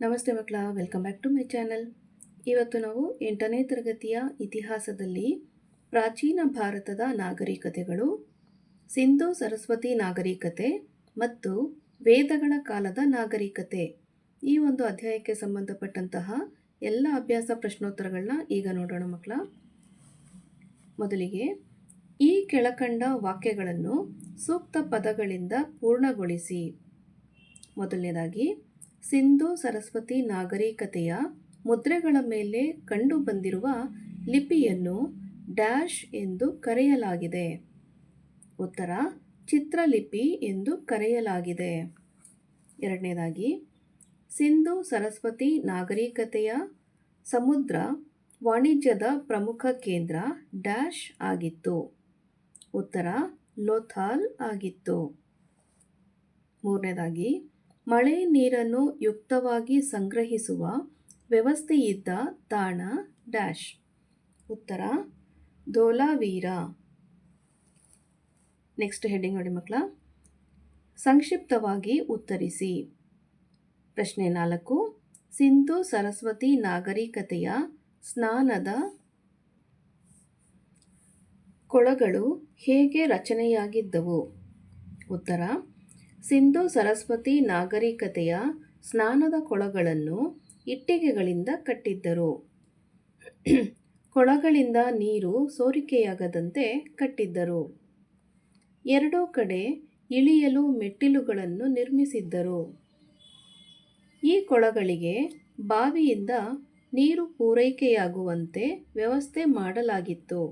ನಮಸ್ತೆ ಮಕ್ಕಳ welcome back to my channel ಇವತ್ತು ನಾವು ಎಂಟನೇ ತರಗತಿಯ ಇತಿಹಾಸದಲ್ಲಿ ಪ್ರಾಚೀನ ಭಾರತದ ನಾಗರಿಕತೆಗಳು, ಸಿಂಧು ಸರಸ್ವತಿ ನಾಗರಿಕತೆ ಮತ್ತು ವೇದಗಳ ಕಾಲದ ನಾಗರಿಕತೆ ಈ ಒಂದು ಅಧ್ಯಾಯಕ್ಕೆ ಸಂಬಂಧಪಟ್ಟಂತಹ ಎಲ್ಲ ಅಭ್ಯಾಸ ಪ್ರಶ್ನೋತ್ತರಗಳನ್ನ ಈಗ ನೋಡೋಣ ಮಕ್ಕಳ. ಮೊದಲಿಗೆ ಈ ಕೆಳಕಂಡ ವಾಕ್ಯಗಳನ್ನು ಸೂಕ್ತ ಪದಗಳಿಂದ ಪೂರ್ಣಗೊಳಿಸಿ. ಮೊದಲನೇದಾಗಿ ಸಿಂಧು ಸರಸ್ವತಿ ನಾಗರಿಕತೆಯ ಮುದ್ರೆಗಳ ಮೇಲೆ ಕಂಡುಬಂದಿರುವ ಲಿಪಿಯನ್ನು ಡ್ಯಾಶ್ ಎಂದು ಕರೆಯಲಾಗಿದೆ. ಉತ್ತರ, ಚಿತ್ರಲಿಪಿ ಎಂದು ಕರೆಯಲಾಗಿದೆ. ಎರಡನೇದಾಗಿ, ಸಿಂಧೂ ಸರಸ್ವತಿ ನಾಗರಿಕತೆಯ ಸಮುದ್ರ ವಾಣಿಜ್ಯದ ಪ್ರಮುಖ ಕೇಂದ್ರ ಡ್ಯಾಶ್ ಆಗಿತ್ತು. ಉತ್ತರ, ಲೋಥಾಲ್ ಆಗಿತ್ತು. ಮೂರನೇದಾಗಿ ಮಳೆ ನೀರನ್ನು ಯುಕ್ತವಾಗಿ ಸಂಗ್ರಹಿಸುವ ವ್ಯವಸ್ಥೆಯಿದ್ದ ತಾಣ ಡ್ಯಾಶ್. ಉತ್ತರ ಧೋಲಾವೀರ ನೆಕ್ಸ್ಟ್ ಹೆಡ್ಡಿಂಗ್ ನೋಡಿ ಮಕ್ಕಳ. ಸಂಕ್ಷಿಪ್ತವಾಗಿ ಉತ್ತರಿಸಿ. ಪ್ರಶ್ನೆ ನಾಲ್ಕು, ಸಿಂಧು ಸರಸ್ವತಿ ನಾಗರಿಕತೆಯ ಸ್ನಾನದ ಕೊಳಗಳು ಹೇಗೆ ರಚನೆಯಾಗಿದ್ದವು? ಉತ್ತರ ಸಿಂಧು ಸರಸ್ವತಿ ನಾಗರಿಕತೆಯ ಸ್ನಾನದ ಕೊಳಗಳನ್ನು ಇಟ್ಟಿಗೆಗಳಿಂದ ಕಟ್ಟಿದ್ದರು. ಕೊಳಗಳಿಂದ ನೀರು ಸೋರಿಕೆಯಾಗದಂತೆ ಕಟ್ಟಿದ್ದರು. ಎರಡೂ ಕಡೆ ಇಳಿಯಲು ಮೆಟ್ಟಿಲುಗಳನ್ನು ನಿರ್ಮಿಸಿದ್ದರು. ಈ ಕೊಳಗಳಿಗೆ ಬಾವಿಯಿಂದ ನೀರು ಪೂರೈಕೆಯಾಗುವಂತೆ ವ್ಯವಸ್ಥೆ ಮಾಡಲಾಗಿತ್ತು.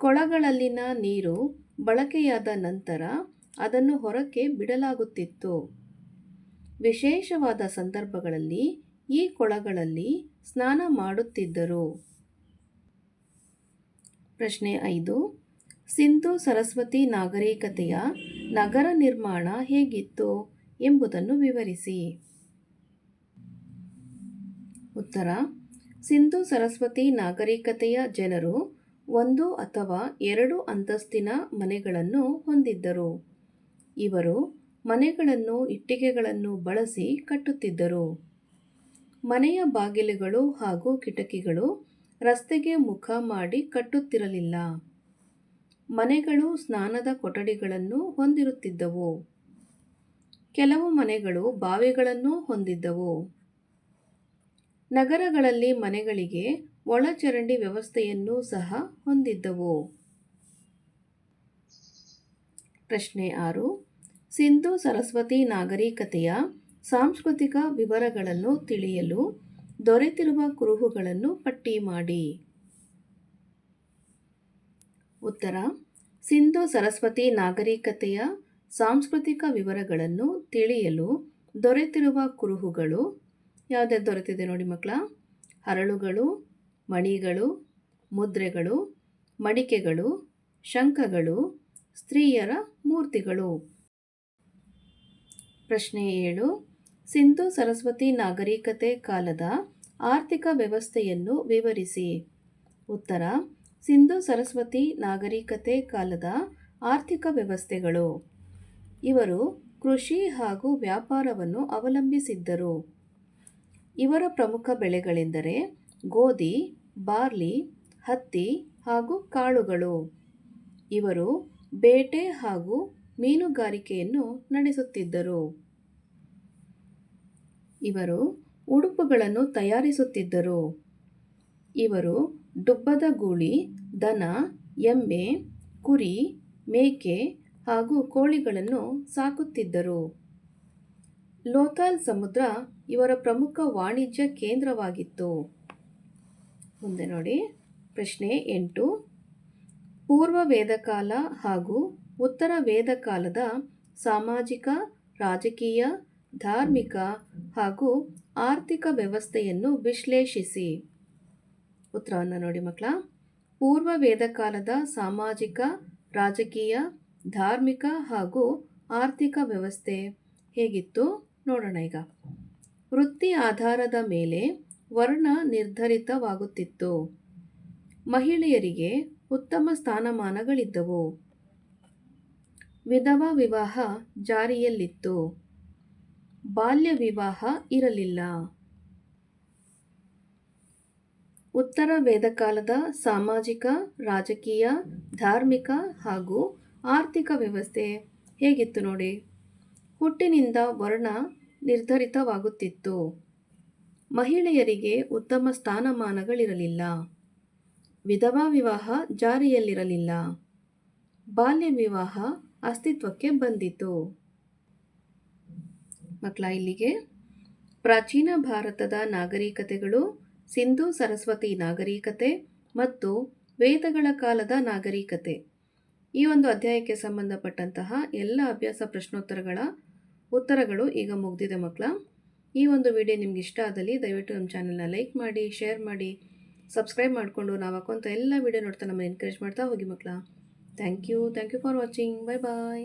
ಕೊಳಗಳಲ್ಲಿನ ನೀರು ಬಳಕೆಯಾದ ನಂತರ ಅದನ್ನು ಹೊರಕ್ಕೆ ಬಿಡಲಾಗುತ್ತಿತ್ತು. ವಿಶೇಷವಾದ ಸಂದರ್ಭಗಳಲ್ಲಿ ಈ ಕೊಳಗಳಲ್ಲಿ ಸ್ನಾನ ಮಾಡುತ್ತಿದ್ದರು. ಪ್ರಶ್ನೆ ಐದು. ಸಿಂಧು ಸರಸ್ವತಿ ನಾಗರಿಕತೆಯ ನಗರ ನಿರ್ಮಾಣ ಹೇಗಿತ್ತು ಎಂಬುದನ್ನು ವಿವರಿಸಿ. ಉತ್ತರ. ಸಿಂಧು ಸರಸ್ವತಿ ನಾಗರಿಕತೆಯ ಜನರು ಒಂದು ಅಥವಾ ಎರಡು ಅಂತಸ್ತಿನ ಮನೆಗಳನ್ನು ಹೊಂದಿದ್ದರು. ಇವರು ಮನೆಗಳನ್ನು ಇಟ್ಟಿಗೆಗಳನ್ನು ಬಳಸಿ ಕಟ್ಟುತ್ತಿದ್ದರು. ಮನೆಯ ಬಾಗಿಲುಗಳು ಹಾಗೂ ಕಿಟಕಿಗಳು ರಸ್ತೆಗೆ ಮುಖ ಮಾಡಿ ಕಟ್ಟುತ್ತಿರಲಿಲ್ಲ. ಮನೆಗಳು ಸ್ನಾನದ ಕೊಠಡಿಗಳನ್ನು ಹೊಂದಿರುತ್ತಿದ್ದವು. ಕೆಲವು ಮನೆಗಳು ಬಾವಿಗಳನ್ನು ಹೊಂದಿದ್ದವು. ನಗರಗಳಲ್ಲಿ ಮನೆಗಳಿಗೆ ಒಳಚರಂಡಿ ವ್ಯವಸ್ಥೆಯನ್ನು ಸಹ ಹೊಂದಿದ್ದವು. ಪ್ರಶ್ನೆ ಆರು ಸಿಂಧು ಸರಸ್ವತಿ ನಾಗರಿಕತೆಯ ಸಾಂಸ್ಕೃತಿಕ ವಿವರಗಳನ್ನು ತಿಳಿಯಲು ದೊರೆತಿರುವ ಕುರುಹುಗಳನ್ನು ಪಟ್ಟಿ ಮಾಡಿ. ಉತ್ತರ. ಸಿಂಧು ಸರಸ್ವತಿ ನಾಗರಿಕತೆಯ ಸಾಂಸ್ಕೃತಿಕ ವಿವರಗಳನ್ನು ತಿಳಿಯಲು ದೊರೆತಿರುವ ಕುರುಹುಗಳು ಯಾವುದೇ ದೊರೆತಿದೆ ನೋಡಿ ಮಕ್ಕಳ? ಹರಳುಗಳು, ಮಣಿಗಳು, ಮುದ್ರೆಗಳು, ಮಡಿಕೆಗಳು, ಶಂಖಗಳು, ಸ್ತ್ರೀಯರ ಮೂರ್ತಿಗಳು. ಪ್ರಶ್ನೆ ಏಳು. ಸಿಂಧು ಸರಸ್ವತಿ ನಾಗರಿಕತೆ ಕಾಲದ ಆರ್ಥಿಕ ವ್ಯವಸ್ಥೆಯನ್ನು ವಿವರಿಸಿ. ಉತ್ತರ. ಸಿಂಧು ಸರಸ್ವತಿ ನಾಗರಿಕತೆ ಕಾಲದ ಆರ್ಥಿಕ ವ್ಯವಸ್ಥೆಗಳು. ಇವರು ಕೃಷಿ ಹಾಗೂ ವ್ಯಾಪಾರವನ್ನು ಅವಲಂಬಿಸಿದ್ದರು. ಇವರ ಪ್ರಮುಖ ಬೆಳೆಗಳೆಂದರೆ ಗೋಧಿ, ಬಾರ್ಲಿ, ಹತ್ತಿ ಹಾಗೂ ಕಾಳುಗಳು. ಇವರು ಬೇಟೆ ಹಾಗೂ ಮೀನುಗಾರಿಕೆಯನ್ನು ನಡೆಸುತ್ತಿದ್ದರು. ಇವರು ಉಡುಪುಗಳನ್ನು ತಯಾರಿಸುತ್ತಿದ್ದರು. ಇವರು ಡುಬ್ಬದ ಗೂಳಿ, ದನ, ಎಮ್ಮೆ, ಕುರಿ, ಮೇಕೆ ಹಾಗೂ ಕೋಳಿಗಳನ್ನು ಸಾಕುತ್ತಿದ್ದರು. ಲೋಥಾಲ್ ಸಮುದ್ರ ಇವರ ಪ್ರಮುಖ ವಾಣಿಜ್ಯ ಕೇಂದ್ರವಾಗಿತ್ತು. ಮುಂದೆ ನೋಡಿ, ಪ್ರಶ್ನೆ ಎಂಟು. ಪೂರ್ವ ವೇದಕಾಲ ಹಾಗೂ ಉತ್ತರ ವೇದಕಾಲದ ಸಾಮಾಜಿಕ, ರಾಜಕೀಯ ಧಾರ್ಮಿಕ ಹಾಗೂ ಆರ್ಥಿಕ ವ್ಯವಸ್ಥೆಯನ್ನು ವಿಶ್ಲೇಷಿಸಿ. ಉತ್ತರವನ್ನು ನೋಡಿ ಮಕ್ಕಳ. ಪೂರ್ವ ವೇದಕಾಲದ ಸಾಮಾಜಿಕ, ರಾಜಕೀಯ, ಧಾರ್ಮಿಕ ಹಾಗೂ ಆರ್ಥಿಕ ವ್ಯವಸ್ಥೆ ಹೇಗಿತ್ತು ನೋಡೋಣ ಈಗ. ವೃತ್ತಿ ಆಧಾರದ ಮೇಲೆ ವರ್ಣ ನಿರ್ಧರಿತವಾಗುತ್ತಿತ್ತು. ಮಹಿಳೆಯರಿಗೆ ಉತ್ತಮ ಸ್ಥಾನಮಾನಗಳಿದ್ದವು. ವಿಧವಾ ವಿವಾಹ ಜಾರಿಯಲ್ಲಿತ್ತು. ಬಾಲ್ಯ ವಿವಾಹ ಇರಲಿಲ್ಲ. ಉತ್ತರ ವೇದಕಾಲದ ಸಾಮಾಜಿಕ, ರಾಜಕೀಯ, ಧಾರ್ಮಿಕ ಹಾಗೂ ಆರ್ಥಿಕ ವ್ಯವಸ್ಥೆ ಹೇಗಿತ್ತು ನೋಡಿ? ಹುಟ್ಟಿನಿಂದ ವರ್ಣ ನಿರ್ಧರಿತವಾಗುತ್ತಿತ್ತು. ಮಹಿಳೆಯರಿಗೆ ಉತ್ತಮ ಸ್ಥಾನಮಾನಗಳಿರಲಿಲ್ಲ. ವಿಧವಾ ವಿವಾಹ ಜಾರಿಯಲ್ಲಿರಲಿಲ್ಲ. ಬಾಲ್ಯ ವಿವಾಹ ಅಸ್ತಿತ್ವಕ್ಕೆ ಬಂದಿತು. ಮಕ್ಕಳ ಇಲ್ಲಿಗೆ. ಪ್ರಾಚೀನ ಭಾರತದ ನಾಗರಿಕತೆಗಳು ಸಿಂಧು ಸರಸ್ವತಿ ನಾಗರಿಕತೆ ಮತ್ತು ವೇದಗಳ ಕಾಲದ ನಾಗರಿಕತೆ. ಈ ಒಂದು ಅಧ್ಯಾಯಕ್ಕೆ ಸಂಬಂಧಪಟ್ಟಂತಹ ಎಲ್ಲ ಅಭ್ಯಾಸ ಪ್ರಶ್ನೋತ್ತರಗಳ ಉತ್ತರಗಳು ಈಗ ಮುಗಿದಿದೆ ಮಕ್ಕಳ. ಈ ಒಂದು ವಿಡಿಯೋ ನಿಮ್ಗೆ ಇಷ್ಟ ಆದಲ್ಲಿ ದಯವಿಟ್ಟು ನಮ್ಮ ಚಾನಲ್ನ ಲೈಕ್ ಮಾಡಿ, ಶೇರ್ ಮಾಡಿ, ಸಬ್ಸ್ಕ್ರೈಬ್ ಮಾಡಿಕೊಂಡು ನಾವು ಹಾಕುವಂಥ ಎಲ್ಲ ವಿಡಿಯೋ ನೋಡ್ತಾ ನಮ್ಮನ್ನು ಎನ್ಕರೇಜ್ ಮಾಡ್ತಾ ಹೋಗಿ ಮಕ್ಕಳ. Thank you thank you for watching bye bye